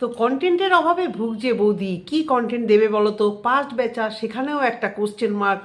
তো কন্টেন্টের অভাবে ভুগছে বৌদি। কি কন্টেন্ট দেবে বলো তো পাস্ট বেচা সেখানেও একটা কোশ্চেন মার্ক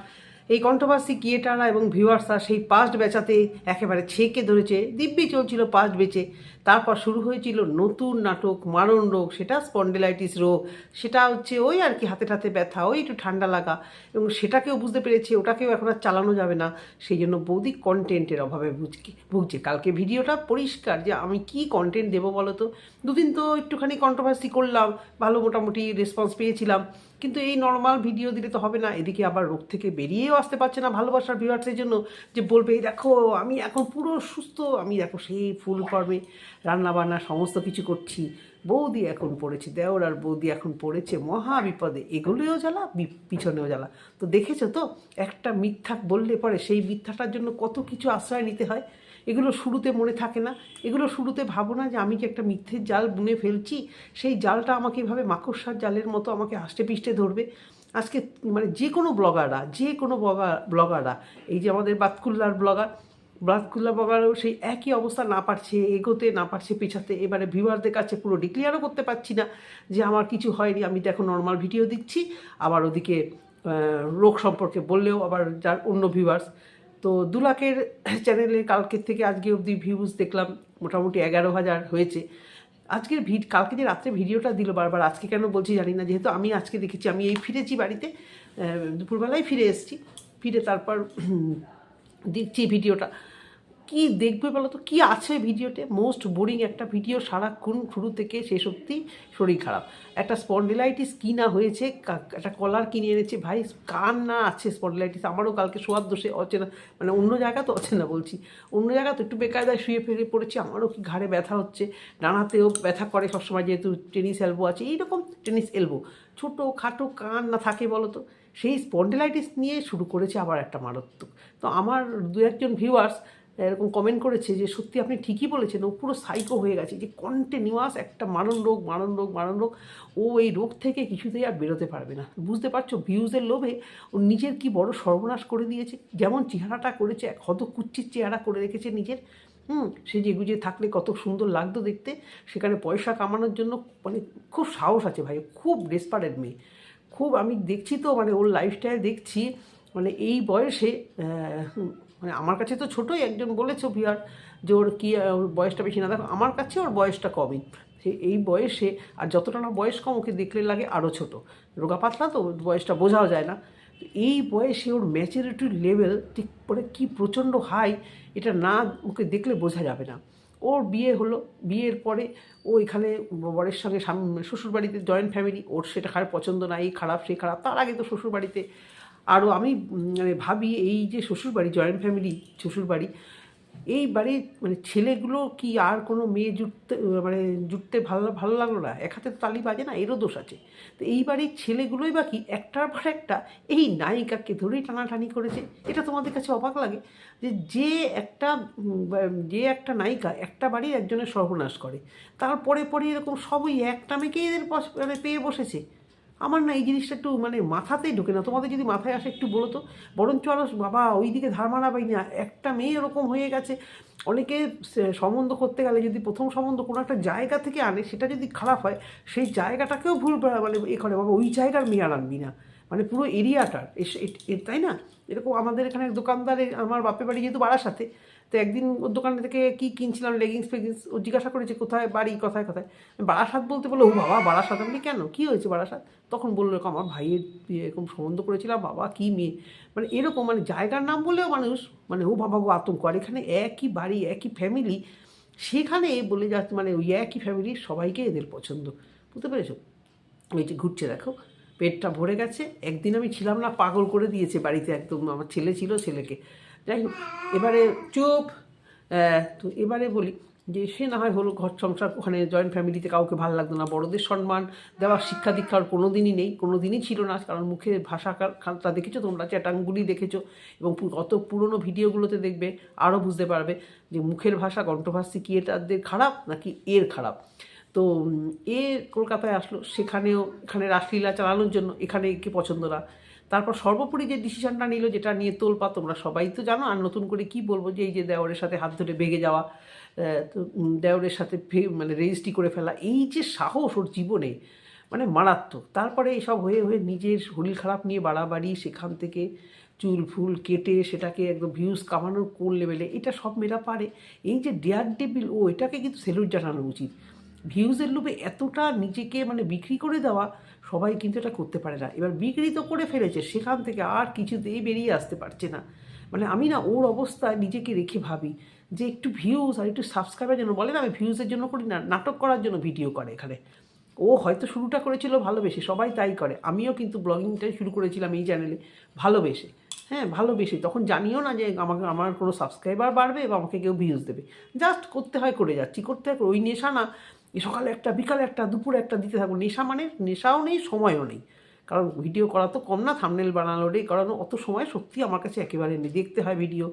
এই কন্ট্রোভার্সি ক্রিয়েটাররা এবং ভিউয়ার্সরা সেই পাস্ট বেচাতে একেবারে ছেঁকে ধরেছে। দিব্যি চলছিল পাস্ট বেচে তারপর শুরু হয়েছিল নতুন নাটক, মারণ রোগ, সেটা স্পন্ডেলাইটিস রোগ, সেটা হচ্ছে ওই আর কি হাতে হাতে ব্যথা, ওই একটু ঠান্ডা লাগা এবং সেটাকেও বুঝতে পেরেছে, ওটাকেও এখন আর চালানো যাবে না। সেই জন্য বৌদি কন্টেন্টের অভাবে ভুগছে ভুগছে। কালকে ভিডিওটা পরিষ্কার যে আমি কি কন্টেন্ট দেবো বলো তো? দুদিন তো একটুখানি কন্ট্রোভার্সি করলাম, ভালো মোটামুটি রেসপন্স পেয়েছিলাম। কিন্তু এই নর্মাল ভিডিও দিলে তো হবে না। এদিকে আবার রোগ থেকে বেরিয়েও আসতে পারছে না ভালোবাসার ভিউয়ার্সের জন্য যে বলবে, "এই দেখো, আমি এখন পুরো সুস্থ, আমি দেখো সেই ফুল ফর্মে রান্নাবান্না, সমস্ত কিছু করছি। বৌদি এখন পড়েছে দেওর আর বৌদি এখন পড়েছে, মহা বিপদে। এগুলোও জ্বালা পিছনেও জ্বালা। তো দেখেছ তো, একটা মিথ্যা বললে পরে সেই মিথ্যাটার জন্য কত কিছু আশ্রয় নিতে হয়? এগুলো শুরুতে মনে থাকে না। এগুলো শুরুতে ভাবো না যে আমি কি একটা মিথ্যের জাল বুনে ফেলছি, সেই জালটা আমাকে এভাবে মাকড়সার জালের মতো আমাকে আষ্টে পিষ্টে ধরবে। আজকে মানে যে কোনো ব্লগাররা, যে কোনো ব্লগার ব্লগাররা, এই যে আমাদের বাতকুল্লার ব্লগার বাতকুল্লা ব্লগারও সেই একই অবস্থা না পারছে, এগোতে না পারছে পেছাতে, এবারে ভিউয়ারদের কাছে পুরো ডিক্লিয়ারও করতে পারছি না যে আমার কিছু হয়নি, আমি দেখো নর্মাল ভিডিও দিচ্ছি, আবার ওদিকে রোগ সম্পর্কে বললেও আবার যার অন্য ভিউয়ার্স তো দু লাখের চ্যানেলে কালকের থেকে আজকে অবধি ভিউজ দেখলাম, মোটামুটি এগারো হাজার হয়েছে। আজকের ভিড কালকে যে রাত্রে ভিডিওটা দিল বারবার, আজকে কেন বলছি জানি না, যেহেতু আমি আজকে দেখেছি, আমি এই ফিরেছি বাড়িতে দুপুরবেলায় ফিরে এসেছি। ফিরে তারপর দেখছি ভিডিওটা। কি দেখবে বলো তো? কী আছে ভিডিওতে? মোস্ট বোরিং একটা ভিডিও সারাক্ষণ শুরু থেকে শেষ অবধি শরীর খারাপ। একটা স্পন্ডিলাইটিস কি না হয়েছে একটা কলার কিনে এনেছে। ভাই কার না আছে স্পন্ডিলাইটিস আমারও কালকে শোয়ার দোষে অচেনা মানে অন্য জায়গা তো অচেনা বলছি। অন্য জায়গা তো একটু বেকায়দায় শুয়ে ফেলে পড়েছি, আমারও কি ঘাড়ে ব্যথা হচ্ছে। ডানাতেও ব্যথা করে সবসময় যেহেতু টেনিস এলবো আছে। এইরকম টেনিস এলবো ছোটো, খাটো কান না থাকে বলো তো? সেই স্পন্ডিলাইটিস নিয়ে শুরু করেছে আবার একটা মারাত্মক। তো আমার দু একজন ভিউয়ার্স এরকম কমেন্ট করেছে যে, সত্যি আপনি ঠিকই বলেছেন, ও পুরো সাইকো হয়ে গেছে যে কন্টিনিউয়াস একটা মারণ রোগ মারণ রোগ মারণ রোগ, ও এই রোগ থেকে কিছুতেই আর বেরোতে পারবে না। বুঝতে পারছ ভিউজের লোভে ও নিজের কি বড় সর্বনাশ করে দিয়েছে, যেমন চেহারাটা করেছে, এক হত কুচ্ছির চেহারা করে রেখেছে নিজের। হুম, সে যে গুজে থাকলে কত সুন্দর লাগতো দেখতে, সেখানে পয়সা কামানোর জন্য মানে খুব সাহস আছে ভাই খুব ডেসপারেট মেয়ে। খুব আমি দেখছি তো মানে ওর লাইফস্টাইল দেখছি। মানে এই বয়সে মানে আমার কাছে তো ছোটোই একজন বলেছে ভিয়ার যে ওর কী ওর বয়সটা বেশি না। দেখো, আমার কাছে ওর বয়সটা কমই। সে এই বয়সে, আর যতটা না বয়স কম, ওকে দেখলে লাগে আরও ছোট। রোগা পাতলা তো, বয়সটা বোঝাও যায় না। এই বয়সে ওর ম্যাচুরিটির লেভেল ঠিক পরে কী প্রচণ্ড হাই এটা না ওকে দেখলে বোঝা যাবে না। ওর বিয়ে হলো, বিয়ের পরে ও এখানে বরের সঙ্গে স্বামী শ্বশুরবাড়িতে জয়েন্ট ফ্যামিলি ওর সেটা খারাপ পছন্দ না, এই খারাপ সে খারাপ, তার আগে তো শ্বশুরবাড়িতে। আরও আমি মানে ভাবি এই যে শ্বশুরবাড়ি জয়েন্ট ফ্যামিলি শ্বশুরবাড়ি এই বাড়ির মানে ছেলেগুলো কি আর কোনো মেয়ে জুটতে মানে জুটতে ভালো ভালো লাগল না? এক হাতে তো তালি বাজে না, এরও দোষ আছে। তো এই বাড়ির ছেলেগুলোই বা কি একটার পর একটা এই নায়িকাকে ধরেই টানাটানি করেছে? এটা তোমাদের কাছে অবাক লাগে যে যে একটা যে একটা নায়িকা একটা বাড়ির একজনের সর্বনাশ করে, তারপরে পরে এরকম সবই একটা মেয়েকে এদের মানে পেয়ে বসেছে। আমার না এই জিনিসটা একটু মানে মাথাতেই ঢোকে না। তোমাদের যদি মাথায় আসে একটু বলো তো। বরঞ্চ আরও বাবা ওই দিকে ধার মারাবাই না। একটা মেয়ে এরকম হয়ে গেছে। অনেকে সম্বন্ধ করতে গেলে যদি প্রথম সম্বন্ধ কোনো একটা জায়গা থেকে আনে, সেটা যদি খারাপ হয়, সেই জায়গাটাকেও ভুল মানে এ করে, বাবা, ওই জায়গার মেয়ে আর আনবি না। মানে পুরো এরিয়াটার। তাই না? এরকম আমাদের এখানে দোকানদারে, আমার বাপের বাড়ি যেহেতু বারাসাতে তো একদিন ওর দোকান থেকে কী কিনছিলাম লেগিংস ফেগিংস ও জিজ্ঞাসা করেছে কোথায় বাড়ি, কোথায় কোথায়। বারাসাত বলতে বলল ও বাবা, বারাসাত? আমি কেন? কী হয়েছে বারাসাত? তখন বলল, এরকম আমার ভাইয়ের বিয়ে এরকম সম্বন্ধ করেছিলাম, বাবা, কী মেয়ে? মানে এরকম মানে জায়গার নাম বলেও মানুষ মানে ও বাবা গো আতঙ্ক। আর এখানে একই বাড়ি, একই ফ্যামিলি সেখানে বলে যাচ্ছে মানে ওই একই ফ্যামিলির সবাইকে এদের পছন্দ। বুঝতে পেরেছ? ওই যে ঘুরছে, দেখো, পেটটা ভরে গেছে। একদিন আমি ছিলাম না, পাগল করে দিয়েছে বাড়িতে একদম। আমার ছেলে ছিল ছেলেকে। যাই হোক, এবারে চুপ। তো এবারে বলি যে, সে না হয় হলো ঘর সংসার ওখানে জয়েন্ট ফ্যামিলিতে কাউকে ভালো লাগতো না, বড়দের সম্মান দেওয়ার শিক্ষা দীক্ষার কোনো দিনই নেই কোনো দিনই ছিল না। কারণ মুখের ভাষা খাতা দেখেছ তোমরা, চ্যাটাংগুলি দেখেছ এবং অত পুরনো ভিডিওগুলোতে দেখবে আরও বুঝতে পারবে যে মুখের ভাষা, কণ্ঠভাষী এটাদের খারাপ নাকি এর খারাপ। তো এ কলকাতায় আসলো, সেখানেও এখানে রাসলীলা চালানোর জন্য এখানে একে পছন্দ না। তারপর সর্বোপরি যে ডিসিশনটা নিল যেটা নিয়ে তোলপা তোমরা সবাই তো জানো আর নতুন করে কি বলব যে এই যে দেওরের সাথে হাত ধরে বেগে যাওয়া তো উম, দেওরের সাথে মানে রেজিস্ট্রি করে ফেলা এই যে সাহস ওর জীবনে মানে মারাত্মক। তারপরে এসব হয়ে হয়ে নিজের শরীর খারাপ নিয়ে বাড়াবাড়ি সেখান থেকে চুল ফুল কেটে সেটাকে একদম ভিউজ কামানোর কোন লেভেলে এটা সব মেয়েরা পারে। এই যে ডেয়ার ডেবিল ও এটাকে কিন্তু সেলুট জানানো উচিত। ভিউজের লোভে এতটা নিজেকে মানে বিক্রি করে দেওয়া সবাই কিন্তু এটা করতে পারে না। এবার বিক্রি তো করে ফেলেছে, সেখান থেকে আর কিছুতেই বেরিয়ে আসতে পারছে না। মানে আমি না ওর অবস্থায় নিজেকে রেখে ভাবি যে একটু ভিউজ আর একটু সাবস্ক্রাইবের জন্য, বলে না আমি ভিউজের জন্য করি না, নাটক করার জন্য ভিডিও করে এখানে। ও হয়তো শুরুটা করেছিল ভালোবেসে, সবাই তাই করে। আমিও কিন্তু ব্লগিংটাই শুরু করেছিলাম এই চ্যানেলে ভালোবেসে। হ্যাঁ ভালোবেসে। তখন জানিও না যে আমাকে, আমার কোনো সাবস্ক্রাইবার বাড়বে বা আমাকে কেউ ভিউজ দেবে। জাস্ট করতে হয় করে যাচ্ছি, করতে হয় ওই নেশা না সকালে একটা, বিকালে একটা, দুপুরে একটা দিতে থাকব নেশা মানে নেশাও নেই, সময়ও নেই। কারণ ভিডিও করা তো কম না থামনেল বানানোরই করানো। অত সময় সত্যি আমার কাছে একেবারে নেই। দেখতে হয় ভিডিও।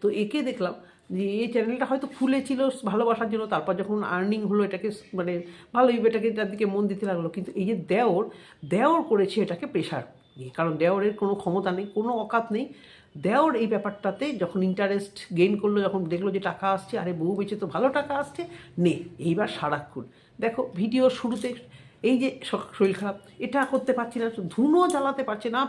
তো একে দেখলাম যে, এই চ্যানেলটা হয়তো খুলেছিল ভালোবাসার জন্য, তারপর যখন আর্নিং হলো, এটাকে মানে ভালোই এটাকে তার দিকে মন দিতে লাগল। কিন্তু এই যে দেওর দেওর করেছে এটাকে প্রেশার নিয়ে। কারণ দেওরের কোনো ক্ষমতা নেই, কোনো অকাত নেই। দেওর এই ব্যাপারটাতে যখন ইন্টারেস্ট গেইন করল, যখন দেখল যে টাকা আসছে, আরে বউ বেঁচে তো ভালো টাকা আসছে, নে, এইবার সারাক্ষণ। দেখো ভিডিও শুরুতে এই যে শরীর খারাপ, এটা করতে পারছি না, ধুনো জ্বালাতে পারছে না,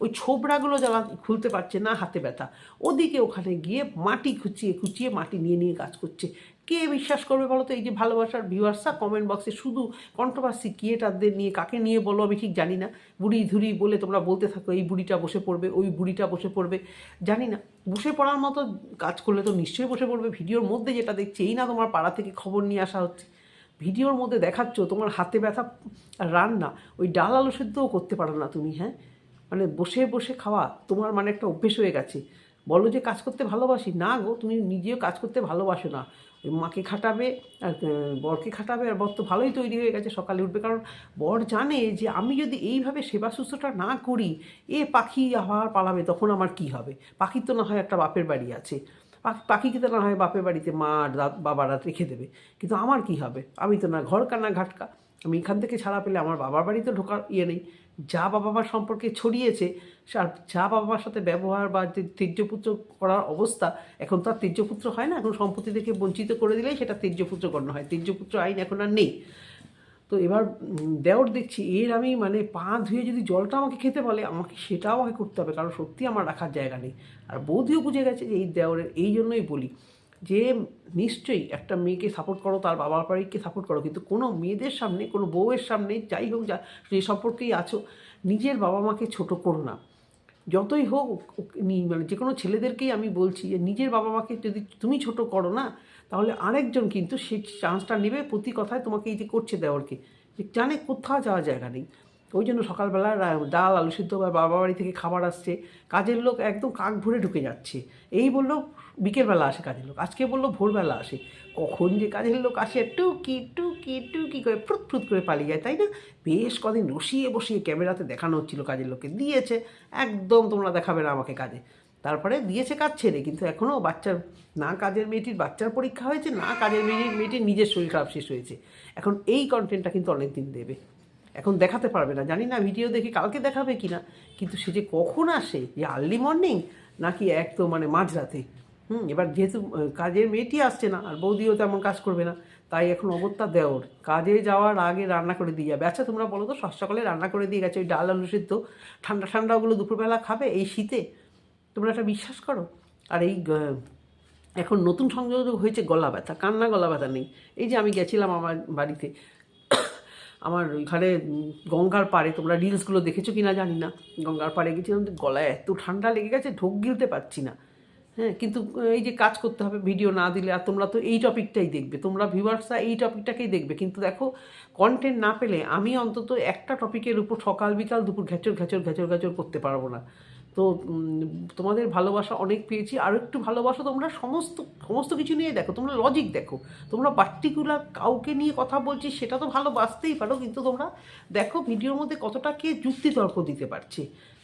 ওই ছোবড়াগুলো জ্বালা, খুলতে পারছে না, হাতে ব্যথা। ওদিকে ওখানে গিয়ে মাটি খুঁচিয়ে খুঁচিয়ে মাটি নিয়ে নিয়ে কাজ করছে। কে বিশ্বাস করবে বলো তো? এই যে ভালোবাসার ভিউয়ার্সরা কমেন্ট বক্সে শুধু কন্ট্রোভার্সি ক্রিয়েটারদের নিয়ে কাকে নিয়ে বলো আমি ঠিক জানি না। বুড়ি ধুরি বলে তোমরা বলতে থাকো, এই বুড়িটা বসে পড়বে, ওই বুড়িটা বসে পড়বে। জানি না। বসে পড়ার মতো কাজ করলে তো নিশ্চয়ই বসে পড়বে। ভিডিওর মধ্যে যেটা দেখছি, এই না তোমার পাড়া থেকে খবর নিয়ে আসা হচ্ছে। ভিডিওর মধ্যে দেখাচ্ছ, তোমার হাতে ব্যথা রান্না ওই ডাল আলু সেদ্ধও করতে পারো না তুমি হ্যাঁ? মানে বসে বসে খাওয়া তোমার মানে একটা অভ্যেস হয়ে গেছে। বলো যে কাজ করতে ভালোবাসি। না গো, তুমি নিজেও কাজ করতে ভালোবাসো না। ওই মাকে খাটাবে, আর বরকে খাটাবে, আর বর তো ভালোই তৈরি হয়ে গেছে, সকালে উঠবে। কারণ বর জানে যে আমি যদি এইভাবে সেবা শুশ্রূষা না করি, এ পাখি আবার পালাবে, তখন আমার কি হবে? পাখির তো না হয় একটা বাপের বাড়ি আছে। পাখি পাখিকে তো না হয় বাপের বাড়িতে মা বাবারা রেখে দেবে। কিন্তু আমার কি হবে? আমি তো না ঘর কানা ঘাটকা। আমি এখান থেকে ছাড়া পেলে আমার বাবার বাড়িতে ঢোকার ইয়ে নেই। যা বাবা মার সম্পর্কে ছড়িয়েছে আর যা বাবা মার সাথে ব্যবহার বা যে তেজ্যপুত্র করার অবস্থা, এখন তো আর তেজ্যপুত্র হয় না। এখন সম্পত্তি থেকে বঞ্চিত করে দিলেই সেটা তেজ্যপুত্র গণ্য হয়। তেজ্যপুত্র আইন এখন আর নেই। তো এবার দেওর দেখছি, এর আমি মানে পা ধুয়ে যদি জলটা আমাকে খেতে বলে, আমাকে সেটাও আমাকে করতে হবে, কারণ সত্যি আমার রাখার জায়গা নেই। আর বৌদিও বুঝে গেছে যে এই দেওরের, এই জন্যই বলি। যে নিশ্চয়ই একটা মেয়েকে সাপোর্ট করো, তার বাবার বাড়িকে সাপোর্ট করো, কিন্তু কোনো মেয়েদের সামনে, কোনো বউয়ের সামনে, যাই হোক যা, যে সম্পর্কেই আছো, নিজের বাবা মাকে ছোট করো না। যতই হোক মানে যে কোনো ছেলেদেরকেই আমি বলছি যে, নিজের বাবা মাকে যদি তুমি ছোট করো না, তাহলে আরেকজন কিন্তু সেই চান্সটা নেবে প্রতি কথায় তোমাকে এই যে করছে দেওয়ারকে। যে জানে কোথাও যাওয়ার জায়গা নেই। ওই জন্য সকালবেলা ডাল, আলু সিদ্ধ বা বাবা বাড়ি থেকে খাবার আসছে। কাজের লোক একদম কাক ভরে ঢুকে যাচ্ছে। এই বলল বিকেলবেলা আসে কাজের লোক, আজকে বলল ভোরবেলা আসে। কখন যে কাজের লোক আসে টুকি টুকি টুকি করে, ফ্রুত ফ্রুত করে পালিয়ে যায়, তাই না? বেশ কদিন বসিয়ে বসিয়ে ক্যামেরাতে দেখানো হচ্ছিল কাজের লোককে। দিয়েছে, একদম তোমরা দেখাবে না আমাকে কাজে। তারপরে দিয়েছে কাজ ছেড়ে, কিন্তু এখনও বাচ্চার, না কাজের মেয়েটির বাচ্চার পরীক্ষা হয়েছে, না কাজের মেয়েটির মেয়েটির নিজের শরীর খারাপ শেষ হয়েছে। এখন এই কন্টেন্টটা কিন্তু অনেক দিন দেবে। এখন দেখাতে পারবে না। জানি না ভিডিও দেখে কালকে দেখাবে কি না কিন্তু সে যে কখন আসে? যে আর্লি মর্নিং নাকি এক তো মানে মাঝরাতে? হুম, এবার যেহেতু কাজের মেয়েটি আসছে না, আর বৌদিও তেমন কাজ করবে না, তাই এখন অবস্থা দেওর। কাজে যাওয়ার আগে রান্না করে দিয়ে যাবে। আচ্ছা তোমরা বলো তো সকালে রান্না করে দিয়ে গেছে ওই ডাল, আলু সিদ্ধ, ঠান্ডা ঠান্ডা ওগুলো দুপুরবেলা খাবে এই শীতে? তোমরা একটা বিশ্বাস করো? আর এই এখন নতুন সংযোগ হয়েছে গলা ব্যথা কান্না গলা ব্যথা নেই। এই যে আমি গেছিলাম আমার বাড়িতে আমার ওইখানে গঙ্গার পাড়ে তোমরা রিলসগুলো দেখেছ কি না জানি না। গঙ্গার পাড়ে গেছিলাম, গলায় এত ঠান্ডা লেগে গেছে, ঢোক গিলতে পারছি না। হ্যাঁ কিন্তু, এই যে কাজ করতে হবে ভিডিও না দিলে, আর তোমরা তো এই টপিকটাই দেখবে। তোমরা ভিউয়ার্সরা এই টপিকটাকেই দেখবে। কিন্তু দেখো কন্টেন্ট না পেলে আমি অন্তত একটা টপিকের উপর সকাল বিকাল দুপুর ঘ্যাচর ঘ্যাচর ঘ্যাচর ঘ্যাচর করতে পারব না। তো তোমাদের ভালোবাসা অনেক পেয়েছি। আর একটু ভালোবাসা তোমরা সমস্ত সমস্ত কিছু নিয়ে দেখো। তোমরা লজিক দেখো। তোমরা পার্টিকুলার কাউকে নিয়ে কথা বলছি, সেটা তো ভালোবাসতেই পারো, কিন্তু তোমরা দেখো ভিডিওর মধ্যে কতটা কে যুক্তিতর্ক দিতে পারছে।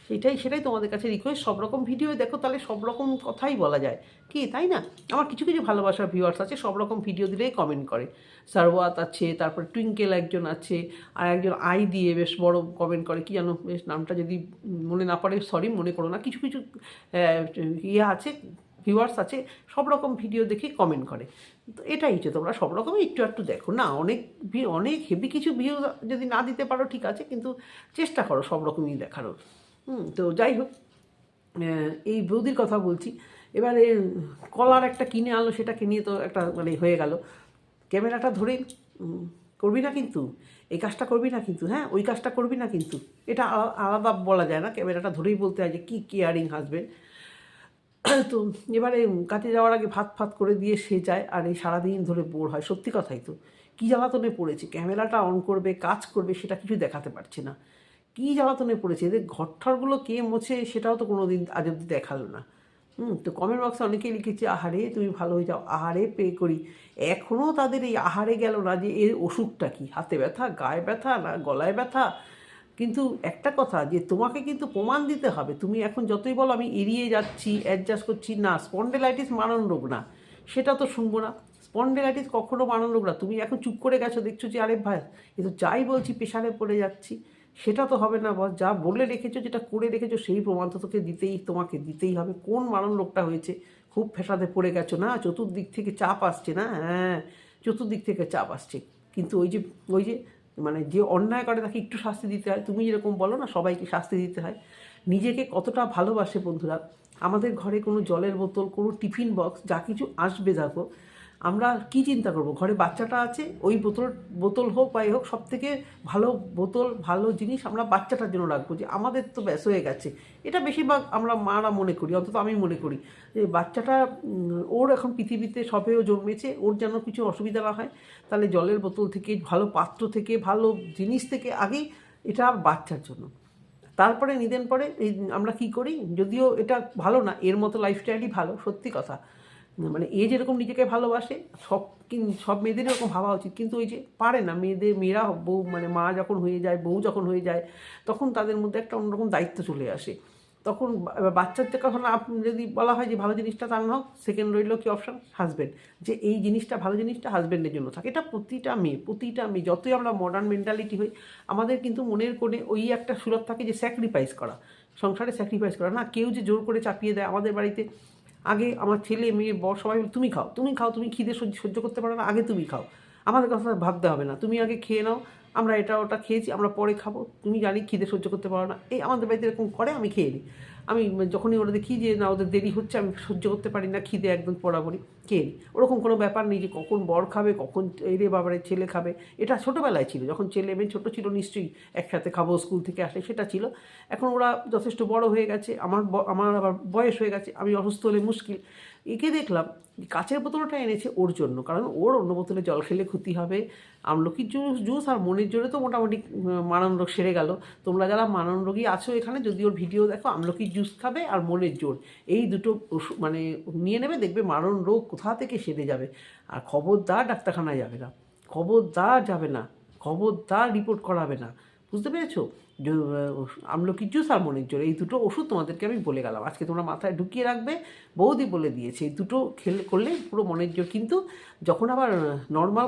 সেটাই সেটাই তোমাদের কাছে রিকোয়েস্ট সব রকম ভিডিও দেখো, তাহলে সব রকম কথাই বলা যায়। কি, তাই না? আমার কিছু কিছু ভালোবাসার ভিউয়ার্স আছে সব রকম ভিডিও দিলেই কমেন্ট করে। সারওয়াত আছে, তারপর টুইঙ্কেল একজন আছে, আর একজন আই দিয়ে বেশ বড় কমেন্ট করে, কি জানো? বেশ নামটা যদি মনে না পড়ে সরি মনে করো না। কিছু কিছু ইয়ে আছে ভিউয়ার্স আছে সব রকম ভিডিও দেখে কমেন্ট করে। তো এটাই হচ্ছে তোমরা সব রকমই একটু একটু দেখো। না, অনেক অনেক হেভি কিছু ভিউ যদি না দিতে পারো, ঠিক আছে, কিন্তু চেষ্টা করো সব রকমই দেখানোর হুম, তো যাই হোক এই বৌদির কথা বলছি। এবারে কলার একটা কিনে আনলো, সেটাকে নিয়ে তো একটা মানে হয়ে গেল। ক্যামেরাটা ধরে করবি না কিন্তু? এই কাজটা করবি না কিন্তু? হ্যাঁ ওই কাজটা করবি না কিন্তু? এটা আলাদা বলা যায় না, ক্যামেরাটা ধরেই বলতে হয় যে কী কেয়ারিং হাজবেন্ড তো এবারে কাজে যাওয়ার আগে ভাত ফাত করে দিয়ে সে যায়, আর এই সারাদিন ধরে বোর হয়। সত্যি কথাই তো, কী জ্বালাতনে পড়েছে? ক্যামেরাটা অন করবে, কাজ করবে, সেটা কিছু দেখাতে পারছে না। কী জ্বালাতনে পড়েছে? এদের ঘরঠরগুলো কে মোছে সেটাও তো কোনো দিন আজ অব্দি দেখাল না। হুম, তো কমেন্ট বক্সে অনেকেই লিখেছে, আহারে, তুমি ভালো হয়ে যাও, আহারে, পে করি। এখনও তাদের এই আহারে গেল না যে এর অসুখটা কি? হাতে ব্যথা, গায়ে ব্যথা না গলায় ব্যথা? কিন্তু একটা কথা, যে তোমাকে কিন্তু প্রমাণ দিতে হবে। তুমি এখন যতই বলো, আমি এড়িয়ে যাচ্ছি অ্যাডজাস্ট করছি। না স্পন্ডেলাইটিস মারণ রোগ না। সেটা তো শুনব না। স্পন্ডেলাইটিস কখনো মারণ রোগ না। তুমি এখন চুপ করে গেছো, দেখছ যে, আরে ভাই, এ তো যাই বলছি প্রেশারে পড়ে যাচ্ছি। সেটা তো হবে না বস যা বলে রেখেছো, যেটা করে রেখেছো, সেই প্রমাণ তো তোকে দিতেই, তোমাকে দিতেই হবে। কোন মারণ রোগটা হয়েছে? খুব ফেসাদে পড়ে গেছো না? চতুর্দিক থেকে চাপ আসছে না? হ্যাঁ চতুর্দিক থেকে চাপ আসছে। কিন্তু ওই যে ওই যে মানে যে অন্যায় করে তাকে একটু শাস্তি দিতে হয়, তুমি যেরকম বলো না, সবাইকে শাস্তি দিতে হয়। নিজেকে কতটা ভালোবাসে বন্ধুরা? আমাদের ঘরে কোনো জলের বোতল, কোনো টিফিন বক্স, যা কিছু আসবে দেখো আমরা কি চিন্তা করব? ঘরে বাচ্চাটা আছে, ওই বোতল বোতল হোক বা হোক সব থেকে ভালো বোতল, ভালো জিনিস আমরা বাচ্চাটার জন্য রাখব যে আমাদের তো ব্যাস হয়ে গেছে। এটা বেশিরভাগ আমরা মারা মনে করি, অন্তত আমি মনে করি। যে বাচ্চাটা ওর এখন পৃথিবীতে সবেও জন্মেছে, ওর যেন কিছু অসুবিধা না হয়, তাহলে জলের বোতল থেকে, ভালো পাত্র থেকে, ভালো জিনিস থেকে আগেই এটা বাচ্চার জন্য। তারপরে নিদেন পরে আমরা কি করি? যদিও এটা ভালো না, এর মতো লাইফস্টাইলই ভালো, সত্যি কথা। মানে এ যেরকম নিজেকে ভালোবাসে, সব সব মেয়েদের এরকম ভাবা উচিত। কিন্তু ওই যে পারে না, মেয়েদের, মেয়েরা বউ মানে মা যখন হয়ে যায়, বউ যখন হয়ে যায়, তখন তাদের মধ্যে একটা অন্যরকম দায়িত্ব চলে আসে। তখন বাচ্চার যে কথা না যদি বলা হয় যে ভালো জিনিসটা তার না হোক সেকেন্ড রইল কি অপশান হাজব্যান্ড যে এই জিনিসটা, ভালো জিনিসটা হাজব্যান্ডের জন্য থাকে। এটা প্রতিটা মেয়ে প্রতিটা মেয়ে, যতই আমরা মডার্ন মেন্টালিটি হই, আমাদের কিন্তু মনের কোণে ওই একটা সুরত থাকে যে স্যাক্রিফাইস করা। সংসারে স্যাক্রিফাইস করা। না, কেউ যে জোর করে চাপিয়ে দেয় আমাদের বাড়িতে আগে আমার ছেলে, মেয়ে, বর সবাই তুমি খাও তুমি খাও, তুমি খিদে সহ্য সহ্য করতে পারো না, আগে তুমি খাও। আমাদের কথা ভাবতে হবে না। তুমি আগে খেয়ে নাও, আমরা এটা ওটা খেয়েছি, আমরা পরে খাব। তুমি জানি খিদে সহ্য করতে পারো না। এই আমাদের বাড়িতে এরকম করে, আমি খেয়ে নিই। আমি যখনই ওরা দেখি যে না, ওদের দেরি হচ্ছে, আমি সহ্য করতে পারি না, খিদে একদম পড়াবড়ি, কে ওরকম কোনো ব্যাপার নেই যে কখন বর খাবে, কখন এই রে বাবারে ছেলে খাবে। এটা ছোটোবেলায় ছিল, যখন ছেলে মেয়ে ছোটো ছিল নিশ্চয়ই একসাথে খাব, স্কুল থেকে আসে, সেটা ছিল। এখন ওরা যথেষ্ট বড় হয়ে গেছে, আমার আমার আবার বয়স হয়ে গেছে, আমি অসুস্থ হলে মুশকিল। একে দেখলাম কাচের বোতলটা এনেছে ওর জন্য। কারণ ওর অন্য বোতলে জল খেলে ক্ষতি হবে। আমলকির জুস জুস আর মনের জোরে তো মোটামুটি মানন রোগ সেরে গেল। তোমরা যারা মানন রোগী আছো এখানে, যদি ওর ভিডিও দেখো, আমলকির জুস খাবে আর মনের জোর এই দুটো মানে নিয়ে নেবে, দেখবে মারণ রোগ কোথা থেকে সেরে যাবে। আর খবরদার ডাক্তারখানায় যাবে না। খবরদার যাবে না। খবরদার রিপোর্ট করাবে না। বুঝতে পেরেছ? আমলকির জুস আর মনের জোর এই দুটো ওষুধ তোমাদেরকে আমি বলে গেলাম। আজকে তোমরা মাথায় ঢুকিয়ে রাখবে, বৌদি বলে দিয়েছে, এই দুটো খেলে করলে পুরো মনের জোর। কিন্তু যখন আবার নর্মাল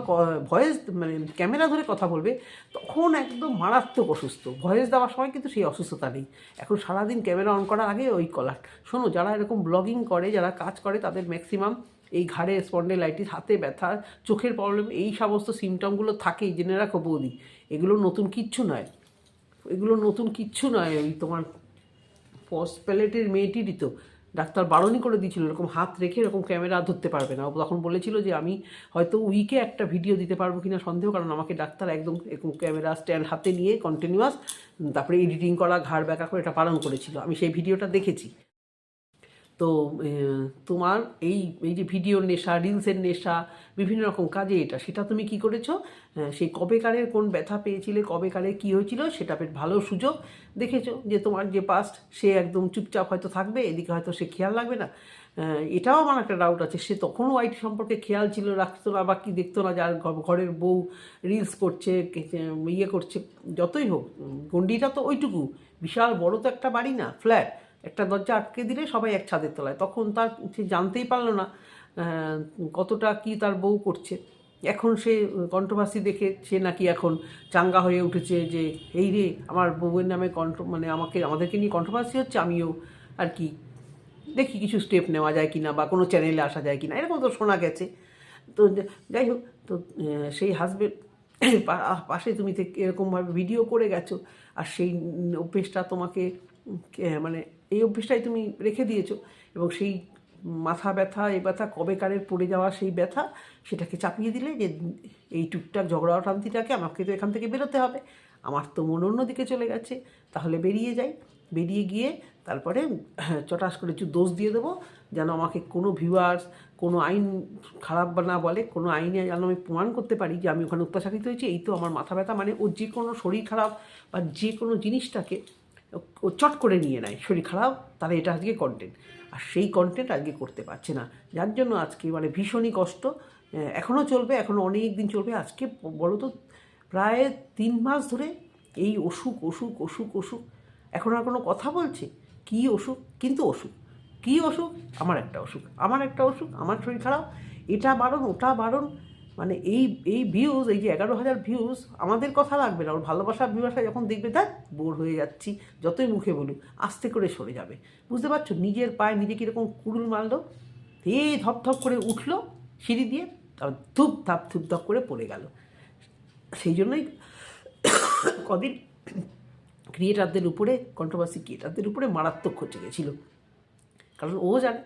ভয়েস মানে ক্যামেরা ধরে কথা বলবে, তখন একদম মারাত্মক অসুস্থ। ভয়েস দেওয়ার সময় কিন্তু সেই অসুস্থতা নেই। এখন সারাদিন ক্যামেরা অন করার আগে ওই কলার শোনো, যারা এরকম ব্লগিং করে, যারা কাজ করে, তাদের ম্যাক্সিমাম এই ঘাড়ে স্পন্ডেলাইটিস হাতে ব্যথা, চোখের প্রবলেম এই সমস্ত সিমটমগুলো থাকেই। জেনে রাখো বৌদি, এগুলো নতুন কিচ্ছু নয়। এগুলো নতুন কিচ্ছু নয়, ওই তোমার পোস্ট প্যালেটের মেয়েটিরই তো। ডাক্তার বারণই করে দিয়েছিল, এরকম হাত রেখে এরকম ক্যামেরা ধরতে পারবে না। তখন বলেছিল যে আমি হয়তো উইকে একটা ভিডিও দিতে পারব কিনা সন্দেহ, কারণ আমাকে ডাক্তার একদম এরকম ক্যামেরা স্ট্যান্ড হাতে নিয়ে কন্টিনিউয়াস তারপরে এডিটিং করা, ঘাড় ব্যাকা করে এটা পালন করেছিল। আমি সেই ভিডিওটা দেখেছি। তো তোমার এই এই যে ভিডিওর নেশা, রিলসের নেশা, বিভিন্ন রকম কাজে এটা, সেটা তুমি কি করেছ? সেই কবেকারের কোন ব্যথা পেয়েছিলে, কবেকারে কি হয়েছিল, সেটা বেশ ভালো সুযোগ দেখেছ যে তোমার যে পাস্ট সে একদম চুপচাপ হয়তো থাকবে, এদিকে হয়তো সে খেয়াল রাখবে না। এটাও আমার একটা ডাউট আছে, সে তখনও আইটি সম্পর্কে খেয়াল ছিল, রাখতো না বা কি দেখতো না যার ঘরের বউ রিলস করছে ইয়ে করছে, যতই হোক গণ্ডিটা তো ওইটুকু, বিশাল বড় তো একটা বাড়ি না ফ্ল্যাট একটা দরজা আটকে দিলে সবাই এক ছাদের তলায়। তখন তার সে জানতেই পারল না কতটা কি তার বউ করছে। এখন সে কণ্ঠবাসী দেখে সে নাকি এখন চাঙ্গা হয়ে উঠেছে যে, এই রে, আমার বউয়ের নামে কণ্ঠ মানে আমাকে, আমাদেরকে নিয়ে কণ্ঠবাসী হচ্ছে আমিও, আর কি? দেখি কিছু স্টেপ নেওয়া যায় কি না বা কোনো চ্যানেলে আসা যায় কি না এরকম তো শোনা গেছে। তো যাই হোক, তো সেই হাজবেন্ড পাশে তুমি এরকমভাবে ভিডিও করে গেছো, আর সেই অভ্যেসটা তোমাকে মানে এই অভ্যেসটাই তুমি রেখে দিয়েছ। এবং সেই মাথা ব্যথা এই ব্যথা কবেকারের পড়ে যাওয়া সেই ব্যথা, সেটাকে চাপিয়ে দিলে যে এই টুকটাক ঝগড়া অশান্তিটাকে আমাকে তো এখান থেকে বেরোতে হবে। আমার তো মন অন্যদিকে চলে গেছে। তাহলে বেরিয়ে যাই। বেরিয়ে গিয়ে তারপরে চটাস করে একটু দোষ দিয়ে দেবো, যেন আমাকে কোনো ভিউয়ার্স কোনো আইন খারাপ বা না বলে, কোনো আইনে যেন আমি প্রমাণ করতে পারি যে আমি ওখানে অত্যাচারিত হয়েছি। এই তো আমার মাথা ব্যথা। মানে ও যে কোনো শরীর খারাপ বা যে কোনো জিনিসটাকে ও চট করে নিয়ে নেয়, শরীর খারাপ, তাহলে এটা আজকে কন্টেন্ট আর সেই কন্টেন্ট আজকে করতে পারছে না। যার জন্য আজকে মানে ভীষণই কষ্ট। এখনও চলবে, এখনও অনেক দিন চলবে। আজকে বলো তো, প্রায় তিন মাস ধরে এই অসুখ অসুখ অসুখ অসুখ। এখন আর কোনো কথা বলছে? কী অসুখ? কিন্তু অসুখ। কী অসুখ? আমার একটা অসুখ। আমার একটা অসুখ। আমার শরীর খারাপ। এটা বারণ, ওটা বারণ। মানে এই এই ভিউজ এই যে এগারো হাজার ভিউজ আমাদের কথা লাগবে না। ওর ভালোবাসা ভিউসটা যখন দেখবে দেখ বোর হয়ে যাচ্ছি, যতই মুখে বলুক, আস্তে করে সরে যাবে। বুঝতে পারছ? নিজের পায়ে নিজে কীরকম কুড়ুল মারলো এই ধপ ধপ করে উঠল, সিঁড়ি দিয়ে, তারপর ধুপ ধাপ ধুপ ধপ করে পড়ে গেল। সেই জন্যই কদিন ক্রিয়েটারদের উপরে কন্ট্রোভার্সি ক্রিয়েটারদের উপরে মারাত্মক খচে গেছিল। কারণ ও জানে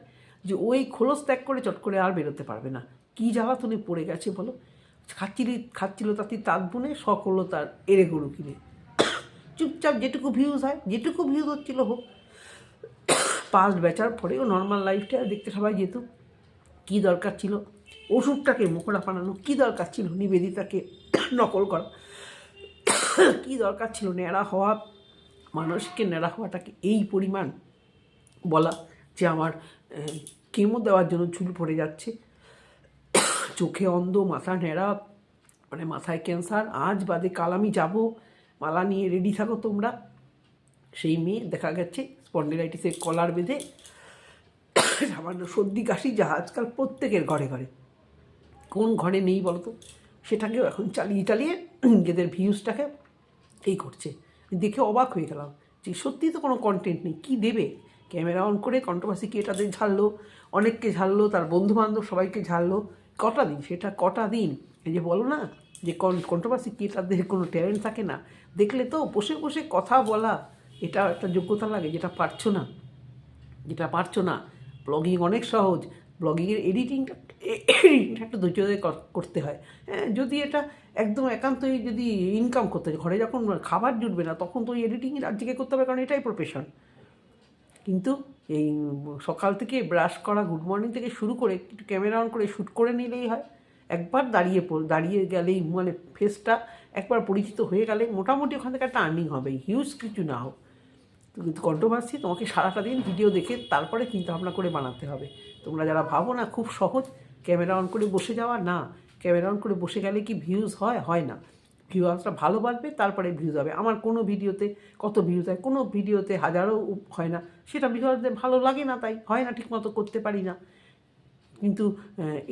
যে ওই খোলস ত্যাগ করে চট করে আর বেরোতে পারবে না। কী জ্বালাতনে পড়ে গেছে বলো? খাচ্ছিল খাচ্ছিল তাতে তাঁত বুনে হলো তার এড়ে গরু কিনে। চুপচাপ যেটুকু ভিউজ হয়, যেটুকু ভিউজ হচ্ছিল হোক। পাস্ট বেচার পরেও নর্মাল লাইফটা আর দেখতে সবাই যেত। কী দরকার ছিল? ওষুধটাকে মোকড়া বানানো, কী দরকার ছিল? নিবেদিতাকে নকল করা। কী দরকার ছিল? ন্যাড়া হওয়া, মানুষকে ন্যাড়া হওয়াটাকে এই পরিমাণ বলা যে আমার কেমো দেওয়ার জন্য চুল পড়ে যাচ্ছে। চোখে অন্ধ, মাথা ন্যাড়া মানে মাথায় ক্যান্সার। আজ বাদে কাল আমি যাব। মালা নিয়ে রেডি থাকো তোমরা। সেই মেয়ে, দেখা গেছে স্পন্ডিলাইটিসের কলার বেঁধে, সামান্য সর্দি কাশি যা আজকাল প্রত্যেকের ঘরে ঘরে। কোন ঘরে নেই বলো তো সেটাকেও এখন চালিয়ে চালিয়ে নিজেদের ভিউজটাকে এই করছে। দেখে অবাক হয়ে গেলাম যে সত্যি তো কোনো কন্টেন্ট নেই। কী দেবে? ক্যামেরা অন করে কন্ট্রোভার্সি ক্রিয়েটারদের ঝাড়লো, অনেককে ঝাড়লো, তার বন্ধু বান্ধব সবাইকে ঝাড়লো। কটা দিন? সেটা কটা দিন? এই যে বলো না, যে কন্ট্রোভার্সি ক্রিয়েটারদের কোনো ট্যালেন্ট থাকে না, দেখলে তো বসে বসে কথা বলা, এটা একটা যোগ্যতা লাগে, যেটা পারছ না। যেটা পারছ না। ব্লগিং অনেক সহজ। ব্লগিংয়ের এডিটিংটা এডিটিংটা একটু ধৈর্য ধরে করতে হয়। হ্যাঁ যদি এটা একদম একান্তই যদি ইনকাম করতে হয়, ঘরে যখন খাবার জুটবে না, তখন তো ওই এডিটিং রাজ্যকে করতে হবে, কারণ এটাই প্রফেশন কিন্তু এই সকাল থেকে ব্রাশ করা গুড মর্নিং থেকে শুরু করে একটু ক্যামেরা অন করে শ্যুট করে নিলেই হয়। একবার দাঁড়িয়ে দাঁড়িয়ে গেলেই মানে ফেসটা একবার পরিচিত হয়ে গেলে মোটামুটি ওখান থেকে একটা আর্নিং হবে। হিউজ কিছু না হোক। কন্ট্রোভার্সি তোমাকে সারাটা দিন ভিডিও দেখে তারপরে চিন্তা ভাবনা করে বানাতে হবে। তোমরা যারা ভাবো না, খুব সহজ। ক্যামেরা অন করে বসে যাওয়া না। ক্যামেরা অন করে বসে গেলে কি ভিউজ হয়? হয় না। ভিউয়ার্সরা ভালো বাড়বে তারপরে ভিউজ হবে। আমার কোনো ভিডিওতে কত ভিউজ হয়, কোনো ভিডিওতে হাজারও হয় না। সেটা ভিউয়ারদের ভালো লাগে না তাই, হয় না, ঠিকমতো করতে পারি না। কিন্তু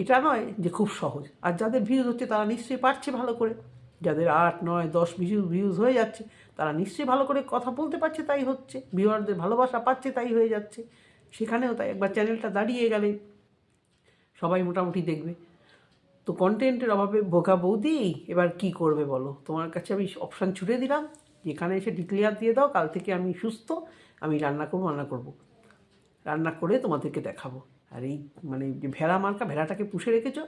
এটা নয় যে খুব সহজ। আর যাদের ভিউজ হচ্ছে, তারা নিশ্চয়ই পারছে ভালো করে। যাদের আট, নয়, দশ ভিউজ ভিউজ হয়ে যাচ্ছে, তারা নিশ্চয়ই ভালো করে কথা বলতে পারছে, তাই হচ্ছে। ভিউয়ারদের ভালোবাসা পাচ্ছে, তাই হয়ে যাচ্ছে। সেখানেও তাই একবার চ্যানেলটা দাঁড়িয়ে গেলে সবাই মোটামুটি দেখবে। তো কন্টেন্টের অভাবে বোকা বৌদি, এবার কি করবে বলো? তোমার কাছে আমি অপশান ছুড়ে দিলাম। যেখানে এসে ডিক্লেয়ার দিয়ে দাও, কাল থেকে আমি সুস্থ, আমি রান্না করব রান্না করব। রান্না করে তোমাদেরকে দেখাবো। আর এই মানে যে ভেড়া মার্কা, ভেড়াটাকে পুষে রেখেছো,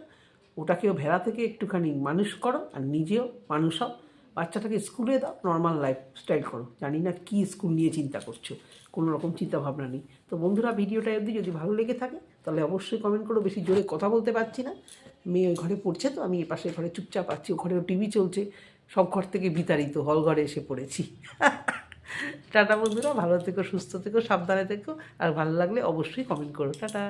ওটাকেও ভেড়া থেকে একটুখানি মানুষ করো আর নিজেও মানুষ হও। বাচ্চাটাকে স্কুলে দাও নর্মাল লাইফ স্টাইল করো। জানি না কী স্কুল নিয়ে চিন্তা করছ, কোনো রকম চিন্তা ভাবনা নেই। তো বন্ধুরা, ভিডিওটা অবধি যদি ভালো লেগে থাকে, তাহলে অবশ্যই কমেন্ট করো, বেশি জোরে কথা বলতে পারছি না। মেয়ে ওই ঘরে পড়ছে তো, আমি এ পাশে ঘরে চুপচাপ আছি, ও ঘরেও টিভি চলছে, সব ঘর থেকে বিতাড়িত, হল ঘরে এসে পড়েছি। টাটা বন্ধুরা, ভালো থেকো, সুস্থ থেকো, সাবধানে থেকো, আর ভালো লাগলে অবশ্যই কমেন্ট করো। টাটা।